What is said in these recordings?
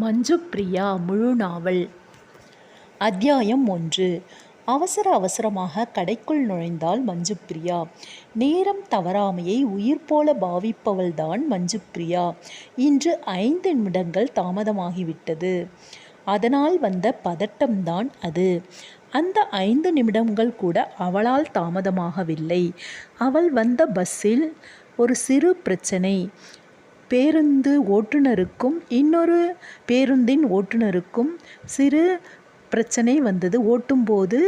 மஞ்சு பிரியா முழு நாவல். அத்தியாயம் ஒன்று. அவசர அவசரமாக கடைக்குள் நுழைந்தாள் மஞ்சு பிரியா நேரம் தவறாமையை உயிர் போல பாவிப்பவள்தான் மஞ்சு பிரியா இன்று ஐந்து நிமிடங்கள் தாமதமாகிவிட்டது. அதனால் வந்த பதட்டம்தான் அது. அந்த ஐந்து நிமிடங்கள் கூட அவளால் தாமதமாகவில்லை. அவள் வந்த பஸ்ஸில் ஒரு சிறு பிரச்சனை. பேருந்து ஓட்டுநருக்கும் இன்னொரு பேருந்தின் ஓட்டுநருக்கும் சிறு பிரச்சனை வந்தது. ஓட்டும்போது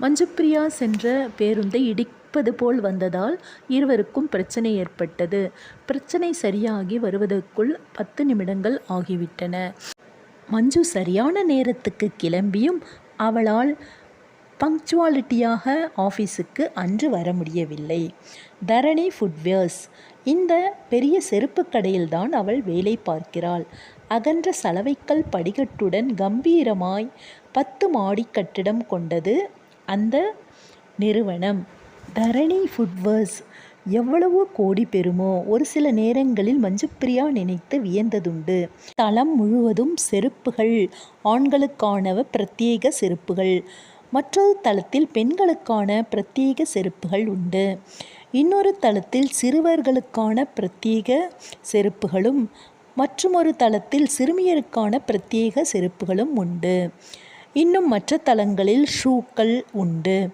மஞ்சுப்பிரியா சென்ற பேருந்தை இடிப்பது போல் வந்ததால் இருவருக்கும் பிரச்சனை ஏற்பட்டது. பிரச்சனை சரியாகி வருவதற்குள் பத்து நிமிடங்கள் ஆகிவிட்டன. மஞ்சு சரியான நேரத்துக்கு கிளம்பியும் அவளால் பங்க்சுவாலிட்டியாக ஆஃபீஸுக்கு அன்று வர முடியவில்லை. தரணி ஃபுட்வேர்ஸ் இந்த பெரிய செருப்பு கடையில்தான் அவள் வேலை பார்க்கிறாள். அகன்ற சலவைக்கல் படிக்கட்டுடன் கம்பீரமாய் பத்து மாடி கட்டிடம் கொண்டது அந்த நிறுவனம். தரணி ஃபுட்வர்ஸ் எவ்வளவோ கோடி பெறுமோ ஒரு சில நேரங்களில் மஞ்சுப்பிரியா நினைத்து வியந்ததுண்டு. தளம் முழுவதும் செருப்புகள் ஆண்களுக்கான பிரத்யேக செருப்புகள் மற்றொரு தளத்தில் பெண்களுக்கான பிரத்யேக செருப்புகள் உண்டு. இன்னொரு தளத்தில் சிறுவர்களுக்கான பிரத்யேக செருப்புகளும் மற்றுமொரு தளத்தில் சிறுமியருக்கான பிரத்யேக செருப்புகளும் உண்டு. இன்னும் மற்ற தளங்களில் ஷூக்கள் உண்டு.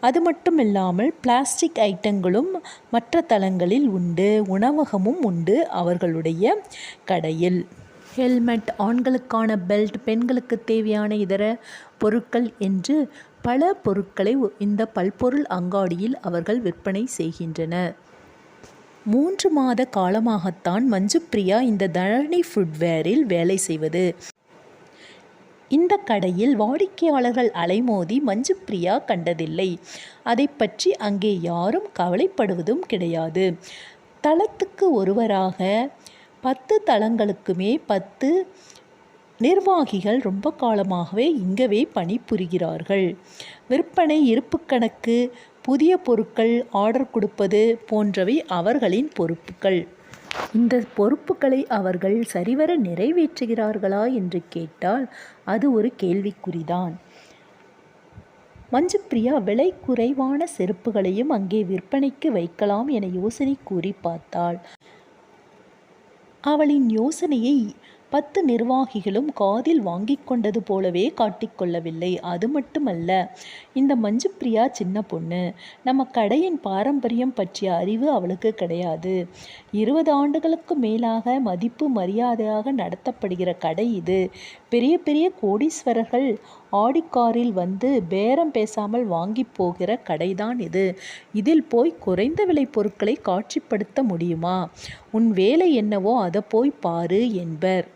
அது மட்டும் இல்லாமல் பிளாஸ்டிக் ஐட்டங்களும் மற்ற தளங்களில் உண்டு. உணவகமும் உண்டு அவர்களுடைய கடையில். ஹெல்மெட் ஆண்களுக்கான பெல்ட் பெண்களுக்கு தேவையான இதர பொருட்கள் என்று பல பொருட்களை இந்த பல்பொருள் அங்காடியில் அவர்கள் விற்பனை செய்கின்றனர். மூன்று மாத காலமாகத்தான் மஞ்சுப்ரியா இந்த தரணி ஃபுட்வேரில் வேலை செய்வது. இந்த கடையில் வாடிக்கையாளர்கள் அலைமோதி மஞ்சுப்ரியா கண்டதில்லை. அதை பற்றி அங்கே யாரும் கவலைப்படுவதும் கிடையாது. தளத்துக்கு ஒருவராக பத்து தளங்களுக்குமே பத்து நிர்வாகிகள் ரொம்ப காலமாகவே இங்கவே பணிபுரிகிறார்கள். விற்பனை இருப்பு கணக்கு புதிய பொருட்கள் ஆர்டர் கொடுப்பது போன்றவை அவர்களின் பொறுப்புகள். இந்த பொறுப்புகளை அவர்கள் சரிவர நிறைவேற்றுகிறார்களா என்று கேட்டால் அது ஒரு கேள்விக்குறிதான். மஞ்சுப்பிரியா விலை குறைவான செருப்புகளையும் அங்கே விற்பனைக்கு வைக்கலாம் என யோசனை கூறி பார்த்தாள். அவளின் யோசனையை பத்து நிர்வாகிகளும் காதில் வாங்கி கொண்டது போலவே காட்டிக்கொள்ளவில்லை அது மட்டுமல்ல இந்த மஞ்சுப்பிரியா சின்ன பொண்ணு நம்ம கடையின் பாரம்பரியம் பற்றிய அறிவு அவளுக்கு கிடையாது. இருபது ஆண்டுகளுக்கு மேலாக மதிப்பு மரியாதையாக நடத்தப்படுகிற கடை இது. பெரிய பெரிய கோடீஸ்வரர்கள் ஆடிக்காரில் வந்து பேரம் பேசாமல் வாங்கி போகிற கடைதான் இது. இதில் போய் குறைந்த விலை பொருட்களை காட்சிப்படுத்த முடியுமா? உன் வேலை என்னவோ அதை போய் பாரு என்பர்.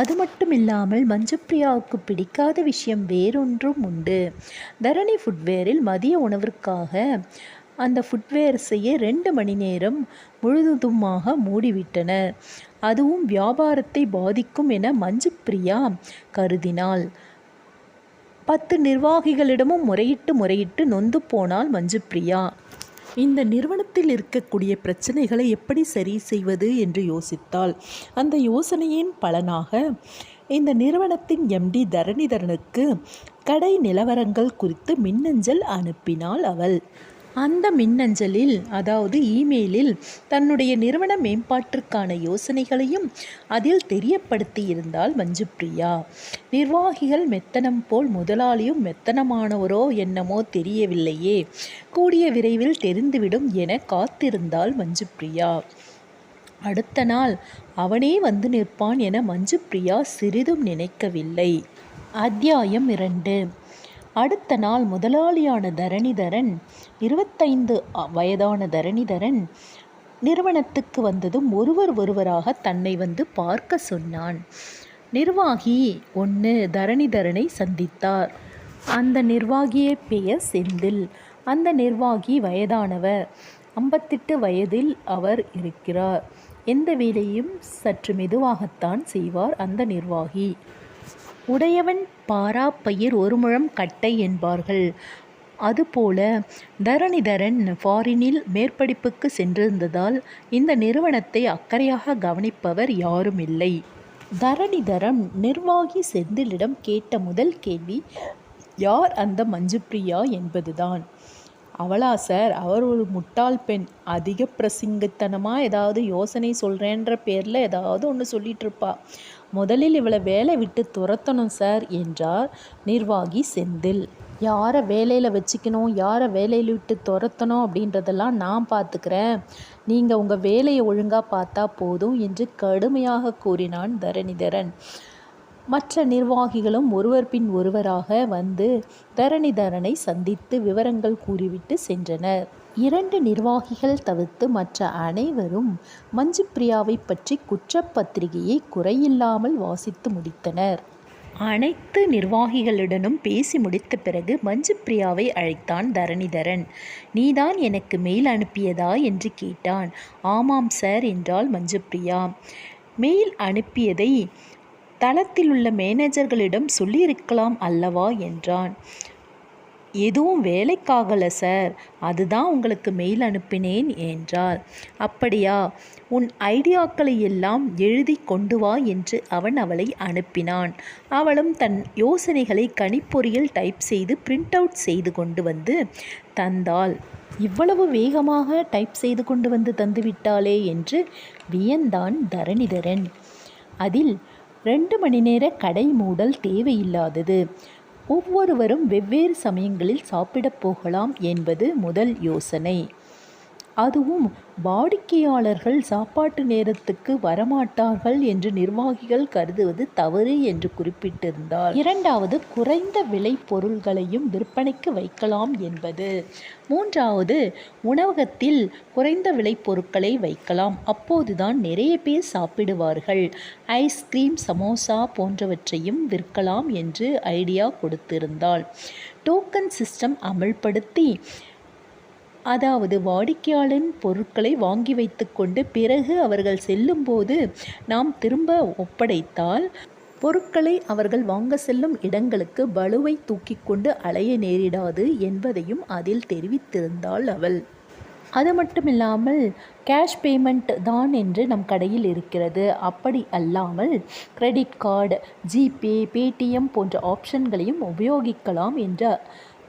அது மட்டும் இல்லாமல் மஞ்சுப்ரியாவுக்கு பிடிக்காத விஷயம் வேறொன்றும் உண்டு. தரணி ஃபுட்வேரில் மதிய உணவிற்காக அந்த ஃபுட்வேர்ஸையே ரெண்டு மணி நேரம் முழுதுமாக மூடிவிட்டனர் அதுவும் வியாபாரத்தை பாதிக்கும் என மஞ்சுப்பிரியா கருதினாள். பத்து நிர்வாகிகளிடமும் முறையிட்டு முறையிட்டு நொந்து போனால் மஞ்சுப்பிரியா. இந்த நிறுவனத்தில் இருக்கக்கூடிய பிரச்சனைகளை எப்படி சரி செய்வது என்று யோசித்தாள். அந்த யோசனையின் பலனாக இந்த நிறுவனத்தின் எம்டி தரணிதரனுக்கு கடை நிலவரங்கள் குறித்து மின்னஞ்சல் அனுப்பினாள் அவள். அந்த மின்னஞ்சலில் அதாவது இமெயிலில் தன்னுடைய நிறுவன மேம்பாட்டிற்கான யோசனைகளையும் அதில் தெரியப்படுத்தி இருந்தால் நிர்வாகிகள் மெத்தனம் போல் முதலாளியும் மெத்தனமானவரோ என்னமோ தெரியவில்லையே. கூடிய விரைவில் தெரிந்துவிடும் என காத்திருந்தாள் மஞ்சுப்ரியா அடுத்த நாள் அவனே வந்து நிற்பான் என மஞ்சுப்ரியா சிறிதும் நினைக்கவில்லை. அத்தியாயம் இரண்டு. அடுத்த நாள் முதலாளியான தரணிதரன் இருபத்தைந்து வயதான தரணிதரன் நிறுவனத்துக்கு வந்ததும் ஒருவர் ஒருவராக தன்னை வந்து பார்க்க சொன்னான். நிர்வாகி ஒன்று தரணிதரனை சந்தித்தார். அந்த நிர்வாகிய பெயர் செந்தில். அந்த நிர்வாகி வயதானவர். ஐம்பத்தெட்டு வயதில் அவர் இருக்கிறார். எந்த வேலையும் சற்று மெதுவாகத்தான் செய்வார் அந்த நிர்வாகி. உடையவன் பாரா பயிர் ஒரு முழம் கட்டை என்பார்கள். அதுபோல தரணிதரன் ஃபாரினில் மேற்படிப்புக்கு சென்றிருந்ததால் இந்த நிறுவனத்தை அக்கறையாக கவனிப்பவர் யாரும் இல்லை தரணிதரன் நிர்வாகி செந்திலிடம் கேட்ட முதல் கேள்வி யார் அந்த மஞ்சுப்பிரியா? என்பதுதான். அவளா சார் அவர் ஒரு முட்டாள் பெண். அதிக பிரசிங்கத்தனமாக ஏதாவது யோசனை சொல்கிறேன்ற பேரில் ஏதாவது ஒன்று சொல்லிகிட்ருப்பா முதலில் இவளை வேலை விட்டு துரத்தணும் சார் என்றார் நிர்வாகி செந்தில். யாரை வேலையில் வச்சுக்கணும் யாரை வேலையில் விட்டு துரத்தணும் அப்படின்றதெல்லாம் நான் பார்த்துக்கிறேன். நீங்கள் உங்கள் வேலையை ஒழுங்காக பார்த்தா போதும் என்று கடுமையாக கூறினான் தரணிதரன். மற்ற நிர்வாகிகளும் ஒருவர் பின் ஒருவராக வந்து தரணிதரனை சந்தித்து விவரங்கள் கூறிவிட்டு சென்றனர். இரண்டு நிர்வாகிகள் தவிர்த்து மற்ற அனைவரும் மஞ்சு பிரியாவை பற்றி குற்றப்பத்திரிகையை குறையில்லாமல் வாசித்து முடித்தனர். அனைத்து நிர்வாகிகளுடனும் பேசி முடித்த பிறகு மஞ்சு பிரியாவை அழைத்தான் தரணிதரன். நீதான் எனக்கு மெயில் அனுப்பியதா என்று கேட்டான். ஆமாம் சார் என்றாள் மஞ்சு பிரியா மெயில் அனுப்பியதை தளத்தில் உள்ள மேனேஜர்களிடம் சொல்லியிருக்கலாம் அல்லவா என்றான். எதுவும் வேலைக்காகலை சார். அதுதான் உங்களுக்கு மெயில் அனுப்பினேன் என்றார் அப்படியா? உன் ஐடியாக்களை எல்லாம் எழுதி கொண்டு வா என்று அவன் அவளை அனுப்பினான். அவளும் தன் யோசனைகளை கணிப்பொறியில் டைப் செய்து பிரிண்ட் அவுட் செய்து கொண்டு வந்து தந்தாள் இவ்வளவு வேகமாக டைப் செய்து கொண்டு வந்து தந்துவிட்டாளே என்று வியந்தான் தரணிதரன். அதில் ரெண்டு மணி நேர கடை மூடல் தேவையில்லாதது. ஒவ்வொருவரும் வெவ்வேறு சமயங்களில் சாப்பிடப் போகலாம் என்பது முதல் யோசனை. அதுவும் வாடிக்கையாளர்கள் சாப்பாட்டு நேரத்துக்கு வரமாட்டார்கள் என்று நிர்வாகிகள் கருதுவது தவறு என்று குறிப்பிட்டிருந்தார். இரண்டாவது குறைந்த விலை பொருள்களையும் விற்பனைக்கு வைக்கலாம் என்பது. மூன்றாவது உணவகத்தில் குறைந்த விலை பொருட்களை வைக்கலாம். அப்போதுதான் நிறைய பேர் சாப்பிடுவார்கள். ஐஸ்கிரீம் சமோசா போன்றவற்றையும் விற்கலாம் என்று ஐடியா கொடுத்திருந்தாள். டோக்கன் சிஸ்டம் அமல்படுத்தி அதாவது வாடிக்கையாளரின் பொருட்களை வாங்கி வைத்துக்கொண்டு பிறகு அவர்கள் செல்லும்போது நாம் திரும்ப ஒப்படைத்தால் பொருட்களை அவர்கள் வாங்க செல்லும் இடங்களுக்கு பலுவை தூக்கி கொண்டு அலைய நேரிடாது என்பதையும் அதில் தெரிவித்திருந்தாள் அவள். அது மட்டும் இல்லாமல் கேஷ் பேமெண்ட் தான் என்று நம் கடையில் இருக்கிறது. அப்படி அல்லாமல் கிரெடிட் கார்டு ஜிபே பேடிஎம் போன்ற ஆப்ஷன்களையும் உபயோகிக்கலாம் என்ற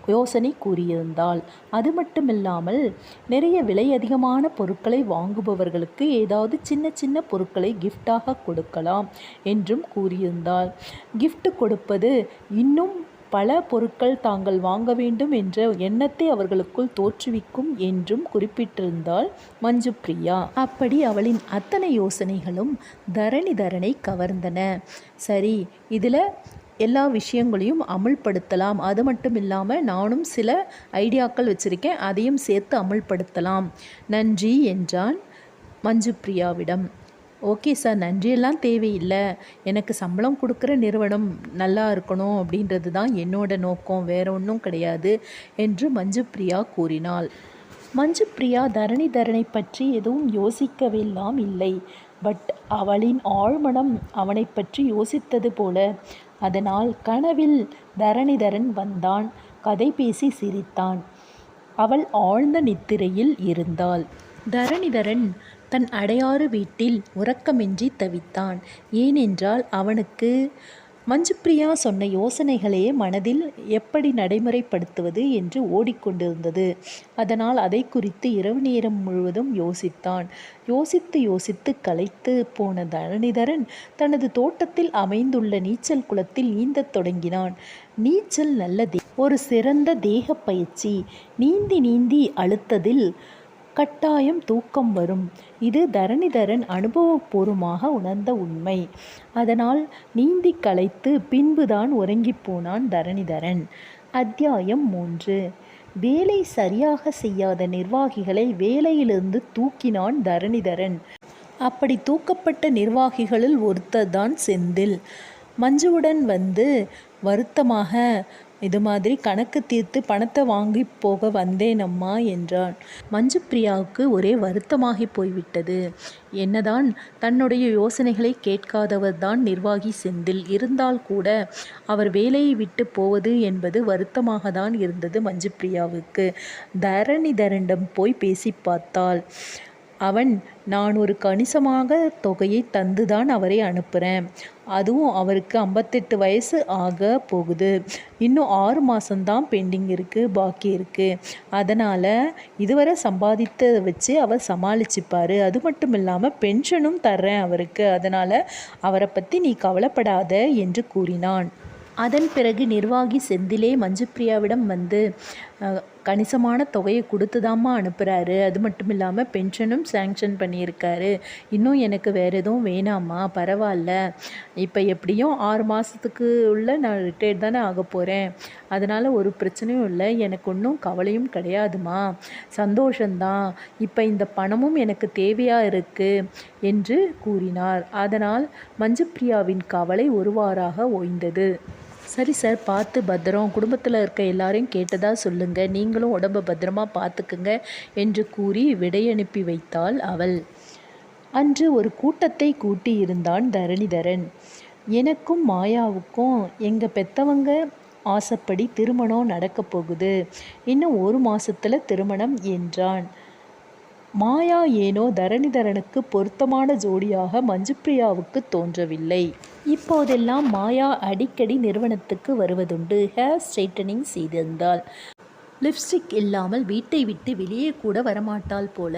யோசனை கூறியிருந்தாள். அது மட்டுமில்லாமல் நிறைய விலை அதிகமான பொருட்களை வாங்குபவர்களுக்கு ஏதாவது சின்ன சின்ன பொருட்களை கிஃப்டாக கொடுக்கலாம் என்றும் கூறியிருந்தாள். கிஃப்ட் கொடுப்பது இன்னும் பல பொருட்கள் தாங்கள் வாங்க வேண்டும் என்ற எண்ணத்தை அவர்களுக்குள் தோற்றுவிக்கும் என்றும் குறிப்பிட்டிருந்தாள் மஞ்சு பிரியா அப்படி அவளின் அத்தனை யோசனைகளும் தரணி தரனை கவர்ந்தன. சரி இதில் எல்லா விஷயங்களையும் அமுல்படுத்தலாம். அது மட்டும் இல்லாமல் நானும் சில ஐடியாக்கள் வச்சுருக்கேன். அதையும் சேர்த்து அமுல்படுத்தலாம். நன்றி என்றான் மஞ்சு பிரியாவிடம் ஓகே சார் நன்றியெல்லாம் தேவையில்லை. எனக்கு சம்பளம் கொடுக்குற நிறுவனம் நல்லா இருக்கணும் அப்படின்றது தான் என்னோட நோக்கம். வேற ஒன்றும் கிடையாது என்று மஞ்சு பிரியா கூறினாள். மஞ்சு பிரியா தரணி தரணை பற்றி எதுவும் யோசிக்கவெல்லாம் இல்லை. பட் அவளின் ஆழ்மனம் அவனை பற்றி யோசித்தது போல. அதனால் கனவில் தரணிதரன் வந்தான். கதை பேசி சிரித்தான். அவள் ஆழ்ந்த நித்திரையில் இருந்தாள். தரணிதரன் தன் அடையாறு வீட்டில் உறக்கமின்றி தவித்தான். ஏனென்றால் அவனுக்கு மஞ்சுப்பிரியா சொன்ன யோசனைகளே மனதில் எப்படி நடைமுறைப்படுத்துவது என்று ஓடிக்கொண்டிருந்தது. அதனால் அதை குறித்து இரவு நேரம் முழுவதும் யோசித்தான். யோசித்து யோசித்து களைத்து போன தரணிதரன் தனது தோட்டத்தில் அமைந்துள்ள நீச்சல் குளத்தில் நீந்தத் தொடங்கினான். நீச்சல் நல்லது. ஒரு சிறந்த தேக பயிற்சி. நீந்தி நீந்தி அழுத்ததில் கட்டாயம் தூக்கம் வரும். இது தரணிதரன் அனுபவபூர்வமாக உணர்ந்த உண்மை. அதனால் நீந்தி களைத்து பின்புதான் உறங்கிப் போனான் தரணிதரன். அத்தியாயம் மூன்று. வேலை சரியாக செய்யாத நிர்வாகிகளை வேலையிலிருந்து தூக்கினான் தரணிதரன். அப்படி தூக்கப்பட்ட நிர்வாகிகளில் ஒருத்தர் தான் செந்தில். மஞ்சுவுடன் வந்து வருத்தமாக இது மாதிரி கணக்கு தீர்த்து பணத்தை வாங்கி போக வந்தேன் அம்மா என்றான். மஞ்சு பிரியாவுக்கு ஒரே வருத்தமாகி போய்விட்டது. என்னதான் தன்னுடைய யோசனைகளை கேட்காதவர் தான் நிர்வாகி செந்தில். இருந்தால் கூட அவர் வேலையை விட்டு போவது என்பது வருத்தமாக தான் இருந்தது மஞ்சு பிரியாவுக்கு தரணி தரண்டம் போய் பேசி பார்த்தாள். அவன் நான் ஒரு கணிசமாக தொகையை தந்துதான் அவரை அனுப்புகிறேன் அதுவும் அவருக்கு ஐம்பத்தெட்டு வயசு ஆக போகுது. இன்னும் ஆறு மாதம்தான் பெண்டிங் இருக்குது பாக்கி இருக்குது அதனால் இதுவரை சம்பாதித்ததை வச்சு அவர் சமாளிச்சுப்பார். அது மட்டும் இல்லாமல் பென்ஷனும் தர்றேன் அவருக்கு. அதனால் அவரை பற்றி நீ கவலைப்படாத என்று கூறினான். அதன் பிறகு நிர்வாகி செந்திலே மஞ்சுப்பிரியாவிடம் வந்து கணிசமான தொகையை கொடுத்துதாம்மா அனுப்புகிறாரு அது மட்டும் இல்லாமல் பென்ஷனும் சேங்ஷன் பண்ணியிருக்காரு. இன்னும் எனக்கு வேறு எதுவும் வேணாம்மா பரவாயில்ல. இப்போ எப்படியும் ஆறு மாதத்துக்கு உள்ள நான் ரிட்டையர்ட் தானே ஆக போகிறேன் அதனால் ஒரு பிரச்சனையும் இல்லை. எனக்கு ஒன்றும் கவலையும் கிடையாதுமா. சந்தோஷந்தான் இப்போ இந்த பணமும் எனக்கு தேவையாக இருக்குது என்று கூறினார். அதனால் மஞ்சுப்பிரியாவின் கவலை ஒருவாறாக ஓய்ந்தது. சரி சார் பார்த்து பத்திரம். குடும்பத்தில் இருக்க எல்லாரையும் கேட்டதா சொல்லுங்க. நீங்களும் உடம்ப பத்திரமா பார்த்துக்குங்க என்று கூறி விடையனுப்பி வைத்தாள் அவள். அன்று ஒரு கூட்டத்தை கூட்டி இருந்தான் தரணிதரன். எனக்கும் மாயாவுக்கும் எங்கள் பெத்தவங்க ஆசைப்படி திருமணம் நடக்கப் போகுது. இன்னும் ஒரு மாசத்துல திருமணம் என்றான். மாயா ஏனோ தரணிதரனுக்கு பொருத்தமான ஜோடியாக மஞ்சுப்ரியாவுக்கு தோன்றவில்லை. இப்போதெல்லாம் மாயா அடிக்கடி நிறுவனத்துக்கு வருவதுண்டு. ஹேர் ஸ்ட்ரைட்டனிங் செய்திருந்தாள். லிப்ஸ்டிக் இல்லாமல் வீட்டை விட்டு வெளியே கூட வரமாட்டாள் போல.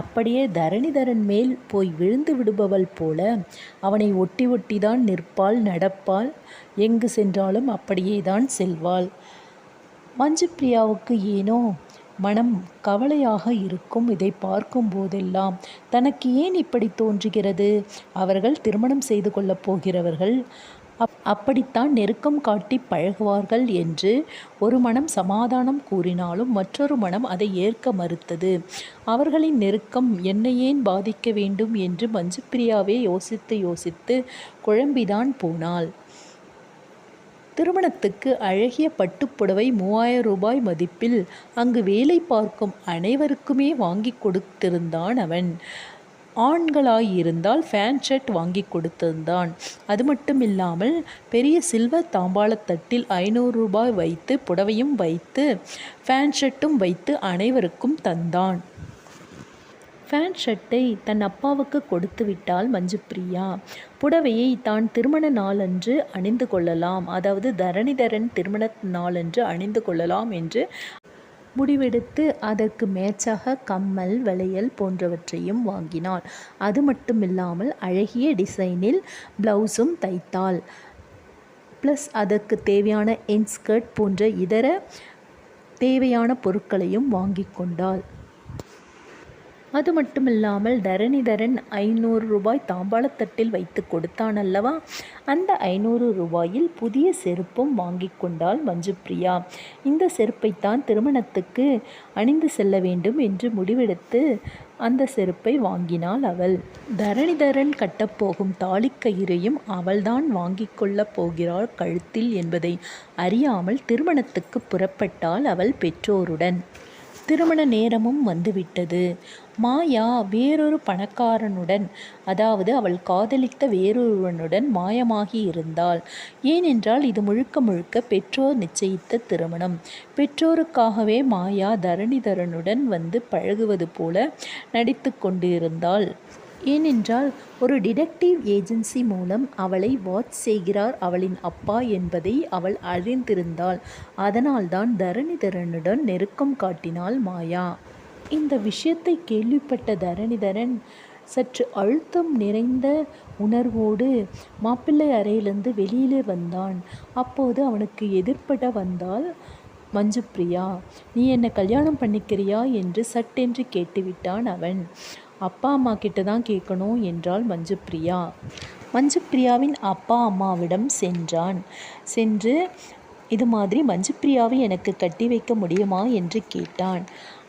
அப்படியே தரணிதரன் மேல் போய் விழுந்து விடுபவள் போல. அவனை ஒட்டி ஒட்டி தான் நிற்பாள் நடப்பாள். எங்கு சென்றாலும் அப்படியே தான் செல்வாள். மஞ்சுப்ரியாவுக்கு ஏனோ மனம் கவலையாக இருக்கும் இதை பார்க்கும் போதெல்லாம் தனக்கு ஏன் இப்படி தோன்றுகிறது? அவர்கள் திருமணம் செய்து கொள்ளப் போகிறவர்கள் அப் அப்படித்தான் நெருக்கம் காட்டி பழகுவார்கள் என்று ஒரு மனம் சமாதானம் கூறினாலும் மற்றொரு மனம் அதை ஏற்க மறுத்தது. அவர்களின் நெருக்கம் என்னை ஏன் பாதிக்க வேண்டும் என்று மஞ்சுப்பிரியாவே யோசித்து யோசித்து குழம்பிதான் போனாள். திருமணத்துக்கு அழகிய பட்டுப்புடவை மூவாயிரம் ரூபாய் மதிப்பில் அங்கு வேலை பார்க்கும் அனைவருக்குமே வாங்கி கொடுத்திருந்தான் அவன். ஆண்களாயிருந்தால் ஃபேன் ஷர்ட் வாங்கி கொடுத்திருந்தான். அது மட்டும் இல்லாமல் பெரிய சில்வர் தாம்பாளத்தட்டில் ஐநூறு ரூபாய் வைத்து புடவையும் வைத்து ஃபேன் ஷர்ட்டும் வைத்து அனைவருக்கும் தந்தான். ஃபேன் ஷர்ட்டை தன் அப்பாவுக்கு கொடுத்து விட்டாள் மஞ்சுப்பிரியா? புடவையை தான் திருமண நாளன்று அணிந்து கொள்ளலாம். அதாவது தரணிதரன் திருமண நாளன்று அணிந்து கொள்ளலாம் என்று முடிவெடுத்து அதற்கு மேட்சாக கம்மல் வளையல் போன்றவற்றையும் வாங்கினாள். அது மட்டுமில்லாமல் அழகிய டிசைனில் ப்ளவுஸும் தைத்தாள். ப்ளஸ் அதற்கு தேவையான இன்ஸ்கர்ட் போன்ற இதர தேவையான பொருட்களையும் வாங்கி கொண்டாள். அது மட்டுமில்லாமல் தரணிதரன் ஐநூறு ரூபாய் தாம்பாளத்தட்டில் வைத்து கொடுத்தான் அல்லவா அந்த ஐநூறு ரூபாயில் புதிய செருப்பும் வாங்கி கொண்டாள் மஞ்சுப்பிரியா. இந்த செருப்பைத்தான் திருமணத்துக்கு அணிந்து செல்ல வேண்டும் என்று முடிவெடுத்து அந்த செருப்பை வாங்கினாள் அவள். தரணிதரன் கட்டப்போகும் தாலிக்கயிறையும் அவள்தான் வாங்கி கொள்ளப் போகிறாள் கழுத்தில் என்பதை அறியாமல் திருமணத்துக்கு புறப்பட்டாள் அவள் பெற்றோருடன். திருமண நேரமும் வந்துவிட்டது. மாயா வேறொரு பணக்காரனுடன் அதாவது அவள் காதலித்த வேறொருவனுடன் மாயமாகி இருந்தாள். ஏனென்றால் இது முழுக்க முழுக்க பெற்றோர் நிச்சயித்த திருமணம். பெற்றோருக்காகவே மாயா தரணிதரனுடன் வந்து பழகுவது போல நடித்து கொண்டிருந்தாள். ஏனென்றால் ஒரு டிடெக்டிவ் ஏஜென்சி மூலம் அவளை வாட்ச் செய்கிறார் அவளின் அப்பா என்பதை அவள் அறிந்திருந்தாள். அதனால்தான் தரணிதரனுடன் நெருக்கம் காட்டினாள் மாயா. இந்த விஷயத்தை கேள்விப்பட்ட தரணிதரன் சற்று அழுத்தம் நிறைந்த உணர்வோடு மாப்பிள்ளை அறையிலிருந்து வெளியிலே வந்தான். அப்போது அவனுக்கு எதிர்ப்பட வந்தால் மஞ்சுப்பிரியா நீ என்னை கல்யாணம் பண்ணிக்கிறியா? என்று சட்டென்று கேட்டுவிட்டான் அவன். அப்பா அம்மா கிட்ட தான் கேட்கணும் என்றாள் மஞ்சுப்பிரியா. மஞ்சுப்பிரியாவின் அப்பா அம்மாவிடம் சென்றான். சென்று இது மாதிரி மஞ்சுப்பிரியாவை எனக்கு கட்டி வைக்க முடியுமா? என்று கேட்டான்.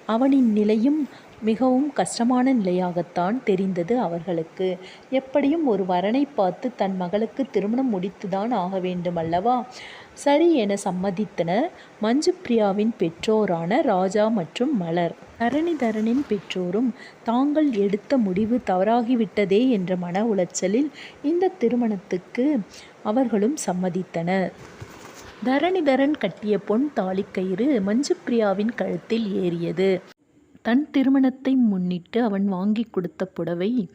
அவனின் நிலையும் மிகவும் கஷ்டமான நிலையாகத்தான் தெரிந்தது அவர்களுக்கு. எப்படியும் ஒரு வரனை பார்த்து தன் மகளுக்கு திருமணம் முடித்துதான் ஆக வேண்டும் அல்லவா? சரி என சம்மதித்தனர் மஞ்சுப்பிரியாவின் பெற்றோரான ராஜா மற்றும் மலர். தரணிதரனின் பெற்றோரும் தாங்கள் எடுத்த முடிவு தவறாகிவிட்டதே என்ற மன உளைச்சலில் இந்த திருமணத்துக்கு அவர்களும் சம்மதித்தனர். தரணிதரன் கட்டிய பொன் தாலிக்கயிறு மஞ்சுப்பிரியாவின் கழுத்தில் ஏறியது. தன் திருமணத்தை முன்னிட்டு அவன் வாங்கி கொடுத்த புடவை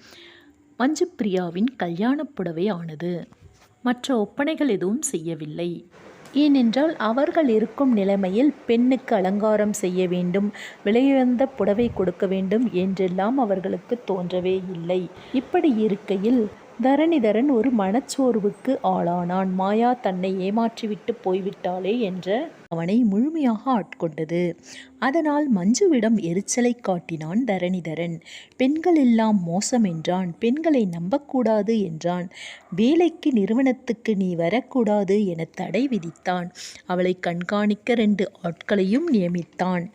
மஞ்சுப்பிரியாவின் கல்யாணப் புடவை ஆனது. மற்ற ஒப்பனைகள் எதுவும் செய்யவில்லை. ஏனென்றால் அவர்கள் இருக்கும் நிலைமையில் பெண்ணுக்கு அலங்காரம் செய்ய வேண்டும் விலையுயர்ந்த புடவை கொடுக்க வேண்டும் என்றெல்லாம் அவர்களுக்கு தோன்றவே இல்லை. இப்படி இருக்கையில் தரணிதரன் ஒரு மனச்சோர்வுக்கு ஆளானான். மாயா தன்னை ஏமாற்றிவிட்டு போய்விட்டாளே என்ற அவனை முழுமையாக ஆட்கொண்டது. அதனால் மஞ்சுவிடம் எரிச்சலை காட்டினான் தரணிதரன். பெண்கள் எல்லாம் மோசம் என்றான். பெண்களை நம்பக்கூடாது என்றான். வேலைக்கு நிறுவனத்துக்கு நீ வரக்கூடாது என தடை விதித்தான். அவளை கண்காணிக்க ரெண்டு ஆட்களையும் நியமித்தான்.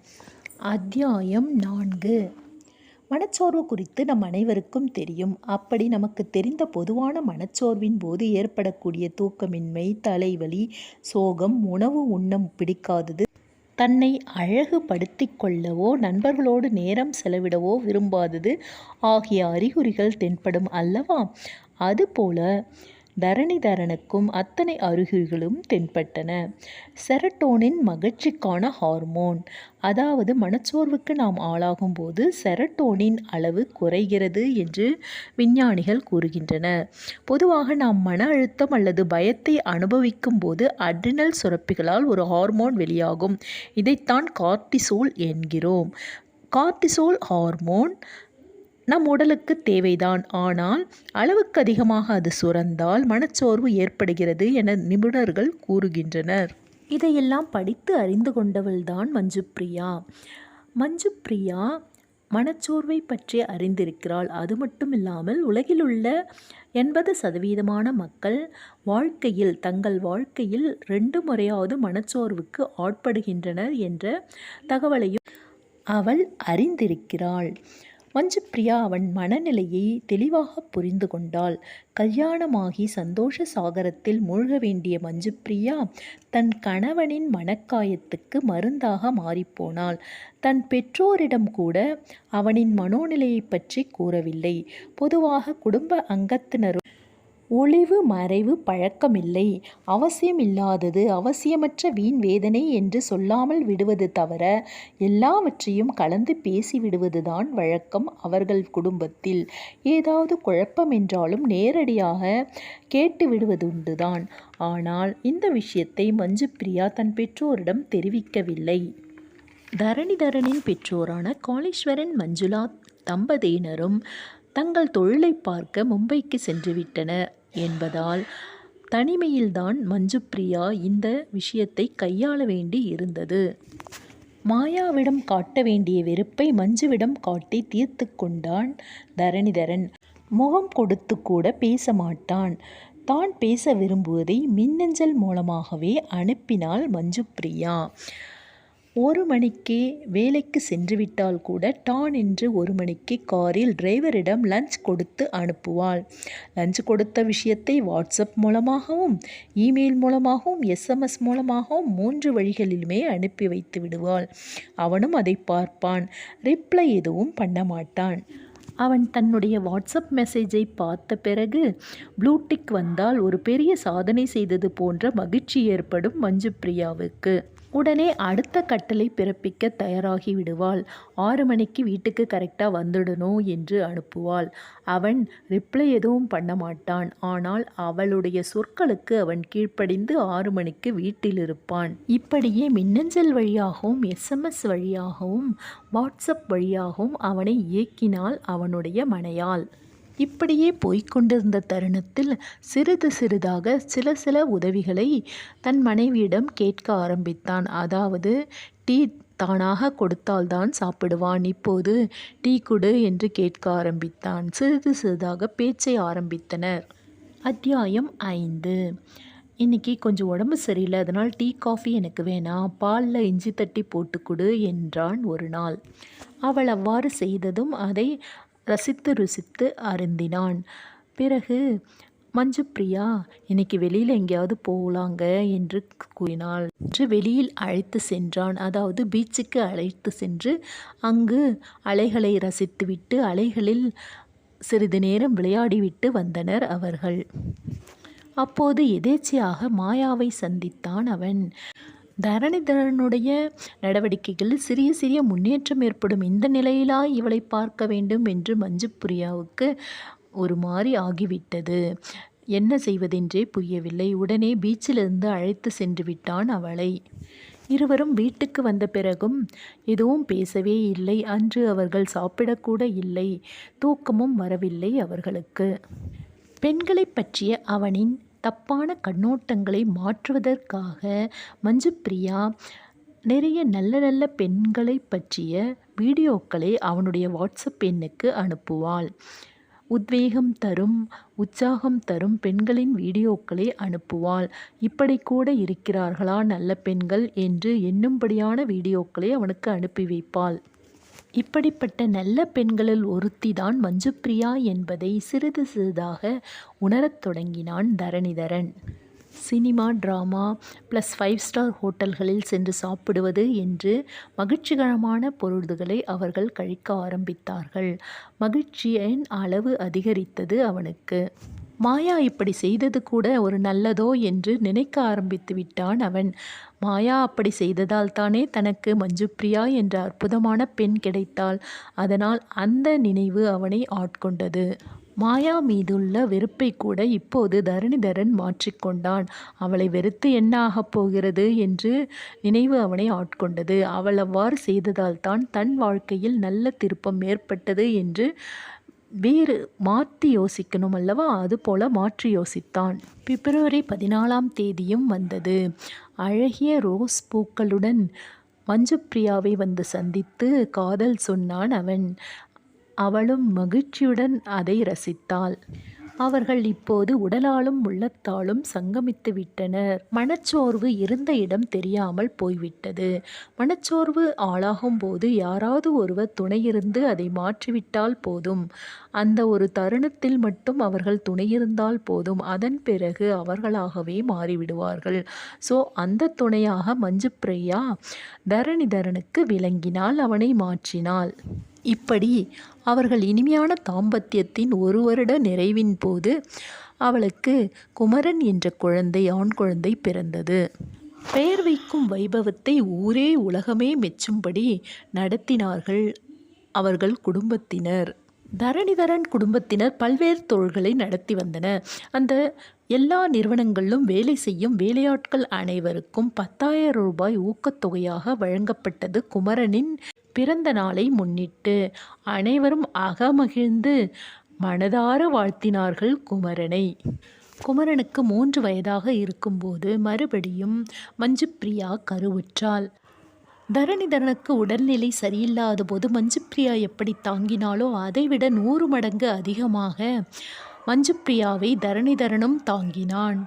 அத்தியாயம் நான்கு. மனச்சோர்வு குறித்து நம் அனைவருக்கும் தெரியும். அப்படி நமக்கு தெரிந்த பொதுவான மனச்சோர்வின் போது ஏற்படக்கூடிய தூக்கமின்மை தலைவலி சோகம் உணவு உண்ணம் பிடிக்காதது. தன்னை அழகுபடுத்தி கொள்ளவோ நண்பர்களோடு நேரம் செலவிடவோ விரும்பாதது. ஆகிய அறிகுறிகள் தென்படும் அல்லவா? அதுபோல தரணிதரனுக்கும் அத்தனை அருகிகளும் தென்பட்டன. Serotonin மகிழ்ச்சிக்கான hormone. அதாவது மனச்சோர்வுக்கு நாம் ஆளாகும் போது செரட்டோனின் அளவு குறைகிறது என்று விஞ்ஞானிகள் கூறுகின்றனர். பொதுவாக நாம் மன அழுத்தம் அல்லது பயத்தை அனுபவிக்கும் போது அட்ரினல் சுரப்பிகளால் ஒரு ஹார்மோன் வெளியாகும். இதைத்தான் கார்டிசோல் என்கிறோம். கார்டிசோல் ஹார்மோன் நம் உடலுக்கு தேவைதான். ஆனால் அளவுக்கு அதிகமாக அது சுரந்தால் மனச்சோர்வு ஏற்படுகிறது என நிபுணர்கள் கூறுகின்றனர். இதையெல்லாம் படித்து அறிந்து கொண்டவள்தான் மஞ்சுப்ரியா மஞ்சுப்ரியா மனச்சோர்வை பற்றி அறிந்திருக்கிறாள். அது மட்டும் இல்லாமல் உலகில் உள்ள எண்பது சதவீதமான மக்கள் வாழ்க்கையில் தங்கள் வாழ்க்கையில் ரெண்டு முறையாவது மனச்சோர்வுக்கு ஆட்படுகின்றனர் என்ற தகவலையும் அவள் அறிந்திருக்கிறாள். மஞ்சுப்பிரியா அவன் மனநிலையை தெளிவாக புரிந்து கொண்டாள். கல்யாணமாகி சந்தோஷ சாகரத்தில் மூழ்க வேண்டிய மஞ்சுப்பிரியா தன் கணவனின் மனக்காயத்துக்கு மருந்தாக மாறிப்போனாள். தன் பெற்றோரிடம் கூட அவனின் மனோநிலையை பற்றி கூறவில்லை. பொதுவாக குடும்ப அங்கத்தினரும் ஒளிவு மறைவு பழக்கமில்லை. அவசியமில்லாதது அவசியமற்ற வீண் வேதனை என்று சொல்லாமல் விடுவது தவிர எல்லாவற்றையும் கலந்து பேசிவிடுவதுதான் வழக்கம் அவர்கள் குடும்பத்தில். ஏதாவது குழப்பம் என்றாலும் நேரடியாக கேட்டு விடுவதுண்டுதான். ஆனால் இந்த விஷயத்தை மஞ்சு பிரியா தன் பெற்றோரிடம் தெரிவிக்கவில்லை. தரணிதரனின் பெற்றோரான காளீஸ்வரன் மஞ்சுளா தம்பதியினரும் தங்கள் தொழிலை பார்க்க மும்பைக்கு சென்றுவிட்டனர். என்பதால் தனிமையில்தான் மஞ்சுப்ரியா இந்த விஷயத்தை கையாள வேண்டி இருந்தது. மாயாவிடம் காட்ட வேண்டிய வெறுப்பை மஞ்சுவிடம் காட்டி தீர்த்து கொண்டான் தரணிதரன். முகம் கொடுத்து கூட பேச மாட்டான். தான் பேச விரும்புவதை மின்னஞ்சல் மூலமாகவே அனுப்பினாள் மஞ்சுப்ரியா ஒரு மணிக்கே வேலைக்கு சென்றுவிட்டால் கூட டான் என்று ஒரு மணிக்கு காரில் டிரைவரிடம் லஞ்ச் கொடுத்து அனுப்புவாள். லஞ்ச் கொடுத்த விஷயத்தை வாட்ஸ்அப் மூலமாகவும் இமெயில் மூலமாகவும் எஸ்எம்எஸ் மூலமாகவும் மூன்று வழிகளிலுமே அனுப்பி வைத்து விடுவாள். அவனும் அதை பார்ப்பான். ரிப்ளை எதுவும் பண்ண மாட்டான். அவன் தன்னுடைய வாட்ஸ்அப் மெசேஜை பார்த்த பிறகு ப்ளூடிக் வந்தால் ஒரு பெரிய சாதனை செய்தது போன்ற மகிழ்ச்சி ஏற்படும் மஞ்சு பிரியாவுக்கு உடனே அடுத்த கட்டளை பிறப்பிக்க தயாராகி விடுவாள். ஆறு மணிக்கு வீட்டுக்கு கரெக்டாக வந்துடணும் என்று அனுப்புவாள். அவன் ரிப்ளை எதுவும் பண்ண மாட்டான். ஆனால் அவளுடைய சொற்களுக்கு அவன் கீழ்ப்படிந்து ஆறு மணிக்கு வீட்டில் இருப்பான் இப்படியே மின்னஞ்சல் வழியாகவும் எஸ்எம்எஸ் வழியாகவும் வாட்ஸ்அப் வழியாகவும் அவனை இயக்கினாள் அவனுடைய மனையாள். இப்படியே போய்க்கொண்டிருந்த தருணத்தில் சிறிது சிறிதாக சில சில உதவிகளை தன் மனைவியிடம் கேட்க ஆரம்பித்தான். அதாவது டீ தானாக கொடுத்தால்தான் சாப்பிடுவான். இப்போது டீ கொடு என்று கேட்க ஆரம்பித்தான். சிறிது சிறிதாக பேச்சை ஆரம்பித்தனர். அத்தியாயம் ஐந்து. இன்னைக்கு கொஞ்சம் உடம்பு சரியில்லை. அதனால் டீ காஃபி எனக்கு வேணாம். பாலில் இஞ்சி தட்டி போட்டுக்கொடு என்றான் ஒரு நாள். அவள் அவ்வாறு செய்ததும் அதை ரசித்து ருசித்து அருந்தினான். பிறகு மஞ்சு பிரியா இன்னைக்கு வெளியில் எங்கேயாவது போகலாங்க என்று கூறினாள். என்று வெளியில் அழைத்து சென்றான். அதாவது பீச்சுக்கு அழைத்து சென்று அங்கு அலைகளை ரசித்துவிட்டு அலைகளில் சிறிது நேரம் விளையாடிவிட்டு வந்தனர் அவர்கள். அப்போது எதேச்சையாக மாயாவை சந்தித்தான் அவன். தரணிதரனுடைய நடவடிக்கைகளில் சிறிய சிறிய முன்னேற்றம் ஏற்படும். இந்த நிலையிலா இவளை பார்க்க வேண்டும் என்று மஞ்சு பிரியாவுக்கு ஒரு மாதிரி ஆகிவிட்டது. என்ன செய்வதென்றே புரியவில்லை. உடனே பீச்சிலிருந்து அழைத்து சென்று விட்டான் அவளை. இருவரும் வீட்டுக்கு வந்த பிறகும் எதுவும் பேசவே இல்லை. அன்று அவர்கள் சாப்பிடக்கூட இல்லை. தூக்கமும் வரவில்லை அவர்களுக்கு. பெண்களை பற்றிய அவனின் தப்பான கண்ணோட்டங்களை மாற்றுவதற்காக மஞ்சு பிரியா நிறைய நல்ல நல்ல பெண்களை பற்றிய வீடியோக்களை அவனுடைய வாட்ஸ்அப் எண்ணுக்கு அனுப்புவாள். உத்வேகம் தரும் உற்சாகம் தரும் பெண்களின் வீடியோக்களை அனுப்புவாள். இப்படி கூட இருக்கிறார்களா நல்ல பெண்கள் என்று எண்ணும்படியான வீடியோக்களை அவனுக்கு அனுப்பி வைப்பாள். இப்படிப்பட்ட நல்ல பெண்களில் ஒருத்திதான் மஞ்சுப்பிரியா என்பதை சிறிது சிறிதாக உணரத் தொடங்கினான் Dharanidharan. Cinema drama plus five star ஹோட்டல்களில் சென்று சாப்பிடுவது என்று மகிழ்ச்சிகரமான பொருள்களை அவர்கள் கழிக்க ஆரம்பித்தார்கள். மகிழ்ச்சியின் அளவு அதிகரித்தது அவனுக்கு. மாயா இப்படி செய்தது கூட ஒரு நல்லதோ என்று நினைக்க ஆரம்பித்து விட்டான் அவன். மாயா அப்படி செய்ததால் தானே தனக்கு மஞ்சுப்ரியா என்ற அற்புதமான பெண் கிடைத்தாள். அதனால் அந்த நினைவு அவனை ஆட்கொண்டது. மாயா மீதுள்ள வெறுப்பை கூட இப்போது தரணிதரன் மாற்றிக்கொண்டான் அவளை வெறுத்து என்ன ஆகப் போகிறது என்று நினைவு அவனை ஆட்கொண்டது. அவள் அவ்வாறு செய்ததால் தான் தன் வாழ்க்கையில் நல்ல திருப்பம் ஏற்பட்டது என்று வேறு மாற்றி யோசிக்கணும் அல்லவா? அதுபோல மாற்றி யோசித்தான். பிப்ரவரி பதினாலாம் தேதியும் வந்தது. அழகிய ரோஸ் பூக்களுடன் மஞ்சுப்பிரியாவை வந்து சந்தித்து காதல் சொன்னான் அவன். அவளும் மகிழ்ச்சியுடன் அதை ரசித்தாள். அவர்கள் இப்போது உடலாலும் உள்ளத்தாலும் சங்கமித்து விட்டனர். மனச்சோர்வு இருந்த இடம் தெரியாமல் போய்விட்டது. மனச்சோர்வு ஆளாகும் போது யாராவது ஒருவர் துணையிருந்து அதை மாற்றிவிட்டால் போதும். அந்த ஒரு தருணத்தில் மட்டும் அவர்கள் துணையிருந்தால் போதும். அதன் பிறகு அவர்களாகவே மாறிவிடுவார்கள். ஸோ அந்த துணையாக மஞ்சு பிரியா தரணிதரனுக்கு விளங்கினால் அவனை மாற்றினாள். இப்படி அவர்கள் இனிமையான தாம்பத்தியத்தின் ஒரு வருட நிறைவின் போது அவளுக்கு குமரன் என்ற குழந்தை ஆண் குழந்தை பிறந்தது. பெயர் வைக்கும் வைபவத்தை ஊரே உலகமே மெச்சும்படி நடத்தினார்கள் அவர்கள் குடும்பத்தினர். தரணிதரன் குடும்பத்தினர் பல்வேறு தொழில்களை நடத்தி வந்தனர். அந்த எல்லா நிறுவனங்களிலும் வேலை செய்யும் வேலையாட்கள் அனைவருக்கும் பத்தாயிரம் ரூபாய் ஊக்கத்தொகையாக வழங்கப்பட்டது குமரனின் பிறந்த நாளை முன்னிட்டு. அனைவரும் அகமகிழ்ந்து மனதார வாழ்த்தினார்கள் குமரனை. குமரனுக்கு மூன்று வயதாக இருக்கும்போது மறுபடியும் மஞ்சுப்பிரியா கருவுற்றாள். தரணிதரனுக்கு உடல்நிலை சரியில்லாத போது மஞ்சுப்பிரியா எப்படி தாங்கினாலோ அதைவிட நூறு மடங்கு அதிகமாக மஞ்சுப்பிரியாவை தரணிதரனும் தாங்கினான்.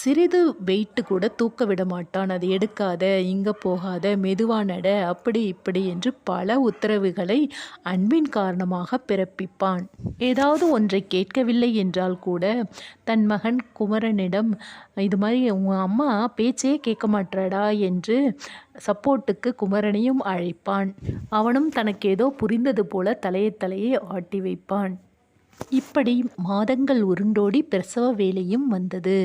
சிறிது வெயிட்டு கூட தூக்க விட மாட்டான். அதை எடுக்காத இங்கே போகாத மெதுவா நட அப்படி இப்படி என்று பல உத்தரவுகளை அன்பின் காரணமாக பிறப்பிப்பான். ஏதாவது ஒன்றை கேட்கவில்லை என்றால் கூட தன் மகன் குமரனிடம் இது மாதிரி உங்கள் அம்மா பேச்சே கேட்க மாட்டாடா என்று சப்போர்ட்டுக்கு குமரனையும் அழைப்பான். அவனும் தனக்கு ஏதோ புரிந்தது போல தலையை தலையை ஆட்டி வைப்பான். இப்படி மாதங்கள் உருண்டோடி பிரசவ வேலையும் வந்தது.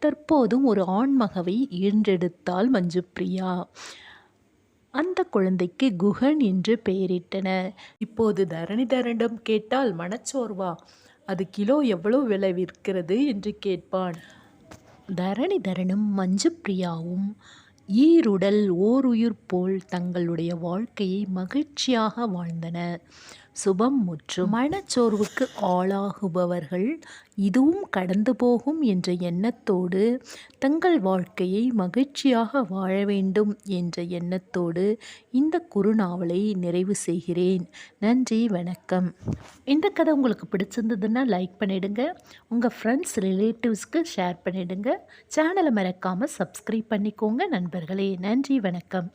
தற்போதும் ஒரு ஆண்மகவை ஈன்றெடுத்தாள் மஞ்சுப்பிரியா. அந்த குழந்தைக்கு குகன் என்று பெயரிட்டனர் இப்போது தரணிதரனிடம் கேட்டால் மனச்சோர்வா? அது கிலோ எவ்வளவு விலை விற்கிறது என்று கேட்பான். தரணிதரனும் மஞ்சுப்பிரியாவும் ஈருடல் ஓருயிர் போல் தங்களுடைய வாழ்க்கையை மகிழ்ச்சியாக வாழ்ந்தன. சுபம் முற்றும். மனச்சோர்வுக்கு ஆளாகுபவர்கள் இதுவும் கடந்து போகும் என்ற எண்ணத்தோடு தங்கள் வாழ்க்கையை மகிழ்ச்சியாக வாழ வேண்டும் என்ற எண்ணத்தோடு இந்த குறுநாவலை நிறைவு செய்கிறேன். நன்றி வணக்கம். இந்த கதை உங்களுக்கு பிடிச்சிருந்ததுன்னா லைக் பண்ணிடுங்க. உங்கள் ஃப்ரெண்ட்ஸ் ரிலேட்டிவ்ஸ்க்கு ஷேர் பண்ணிடுங்க. சேனலை மறக்காமல் சப்ஸ்கிரைப் பண்ணிக்கோங்க நண்பர்களே. நன்றி வணக்கம்.